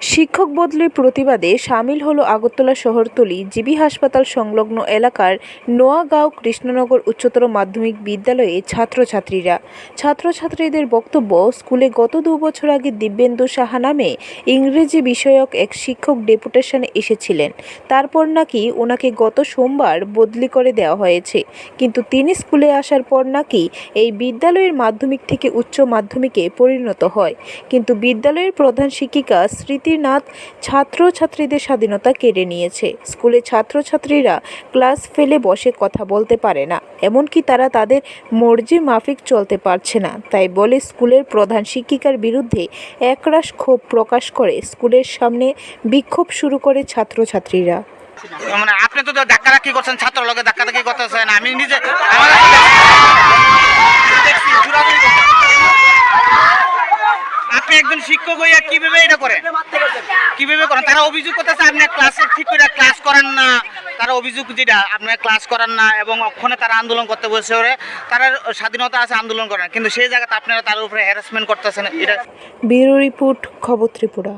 শিক্ষক বদলির প্রতিবাদে সামিল হলো আগরতলা শহরতলি জিবি হাসপাতাল সংলগ্ন এলাকার নোয়াগাঁও কৃষ্ণনগর উচ্চতর মাধ্যমিক বিদ্যালয়ে ছাত্রছাত্রীরা। ছাত্রছাত্রীদের বক্তব্য, স্কুলে গত দু বছর আগে দিব্যেন্দু সাহা নামে ইংরেজি বিষয়ক এক শিক্ষক ডেপুটেশনে এসেছিলেন। তারপর নাকি ওনাকে গত সোমবার বদলি করে দেওয়া হয়েছে। কিন্তু তিনি স্কুলে আসার পর নাকি এই বিদ্যালয়ের মাধ্যমিক থেকে উচ্চ মাধ্যমিকে পরিণত হয়। কিন্তু বিদ্যালয়ের প্রধান শিক্ষিকা স্মৃতিনাথ ছাত্রছাত্রীদের স্বাধীনতা কেড়ে নিয়েছে। স্কুলে ছাত্রছাত্রীরা ক্লাস ফেলে বসে কথা বলতে পারে না, এমনকি তারা তাদের মর্জি মাফিক চলতে পারছে না। তাই বলে স্কুলের প্রধান শিক্ষিকার বিরুদ্ধে একরাশ ক্ষোভ প্রকাশ করে স্কুলের সামনে বিক্ষোভ শুরু করে ছাত্রছাত্রীরা। মানে আপনি তো ধাক্কা ধাক্কি করছেন ছাত্র লোকে ধাক্কা ধাক্কি করতেছেন, আমি নিজে আমার দেখছি, জোরাজুরি করতেছেন। আপনি একজন শিক্ষক হইয়া কীভাবে এটা করেন কীভাবে করেন তারা অভিযোগ করতেছে, আপনি ক্লাসের ঠিক করে ক্লাস করেন না। তারা অভিযোগ যেটা, আপনার ক্লাস করেন না। এবং অক্ষণে তারা আন্দোলন করতে বসে ওরে। তারা স্বাধীনতা আছে, আন্দোলন করেন কিন্তু সেই জায়গাতে আপনারা তার উপরে হ্যারাসমেন্ট করতেছেন, এটা ব্যুরো রিপোর্ট, খবর ত্রিপুরা।